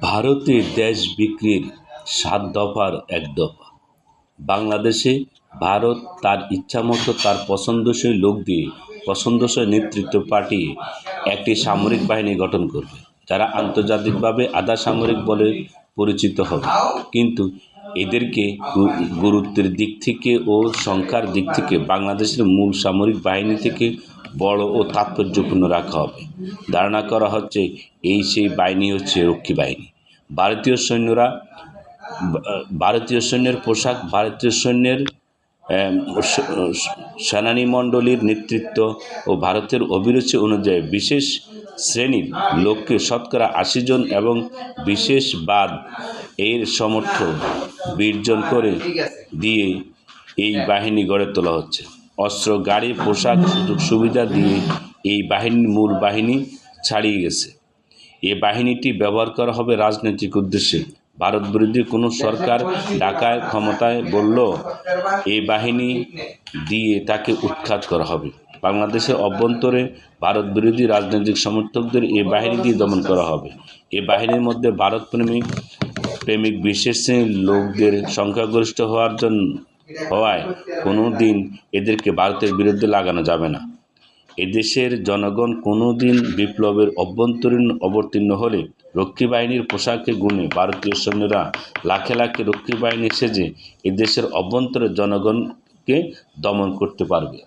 ভারতে দেশ বিক্রির সাত দফার এক দফা। বাংলাদেশে ভারত তার ইচ্ছামতো তার পছন্দসই লোক দিয়ে পছন্দসই নেতৃত্ব পাঠিয়ে একটি সামরিক বাহিনী গঠন করবে, যারা আন্তর্জাতিকভাবে আধা সামরিক বলে পরিচিত হবে। কিন্তু এদেরকে গুরুত্বের দিক থেকে ও সংখ্যার দিক থেকে বাংলাদেশের মূল সামরিক বাহিনী থেকে বড় ও তাৎপর্যপূর্ণ রাখা হবে। ধারণা করা হচ্ছে এই সেই বাহিনী হচ্ছে রক্ষী বাহিনী। ভারতীয় সৈন্যরা, ভারতীয় সৈন্যের পোশাক, ভারতীয় সৈন্যের সেনানী মণ্ডলীর নেতৃত্ব ও ভারতের অভিরুচি অনুযায়ী বিশেষ শ্রেণির লোককে শতকরা আশি জন এবং বিশেষ বাদ এর সমর্থ বীর্জন করে দিয়ে এই বাহিনী গড়ে তোলা হচ্ছে। অস্ত্র, গাড়ি, পোশাক সুযোগ সুবিধা দিয়ে এই বাহিনীর মূল বাহিনী ছাড়িয়ে গেছে। এ বাহিনীটি ব্যবহার করা হবে রাজনৈতিক উদ্দেশ্যে। ভারত বিরোধী কোনো সরকার ঢাকায় ক্ষমতায় বলল এই বাহিনী দিয়ে তাকে উৎখাত করা হবে। বাংলাদেশের অভ্যন্তরে ভারত বিরোধী রাজনৈতিক সমর্থকদের এই বাহিনী দিয়ে দমন করা হবে। এই বাহিনীর মধ্যে ভারত প্রেমিক বিশেষ শ্রেণির লোকদের সংখ্যাগরিষ্ঠ হওয়ার জন্য হওয়ায় কোনো দিন এদেরকে ভারতের বিরুদ্ধে লাগানো যাবে না। এদেশের জনগণ কোনো দিন বিপ্লবের অভ্যন্তরীণ অবতীর্ণ হলে রক্ষী বাহিনীর পোশাকে গুণে ভারতীয় সৈন্যরা লাখে লাখে রক্ষী বাহিনী সেজে এদেশের অভ্যন্তরের জনগণকে দমন করতে পারবে।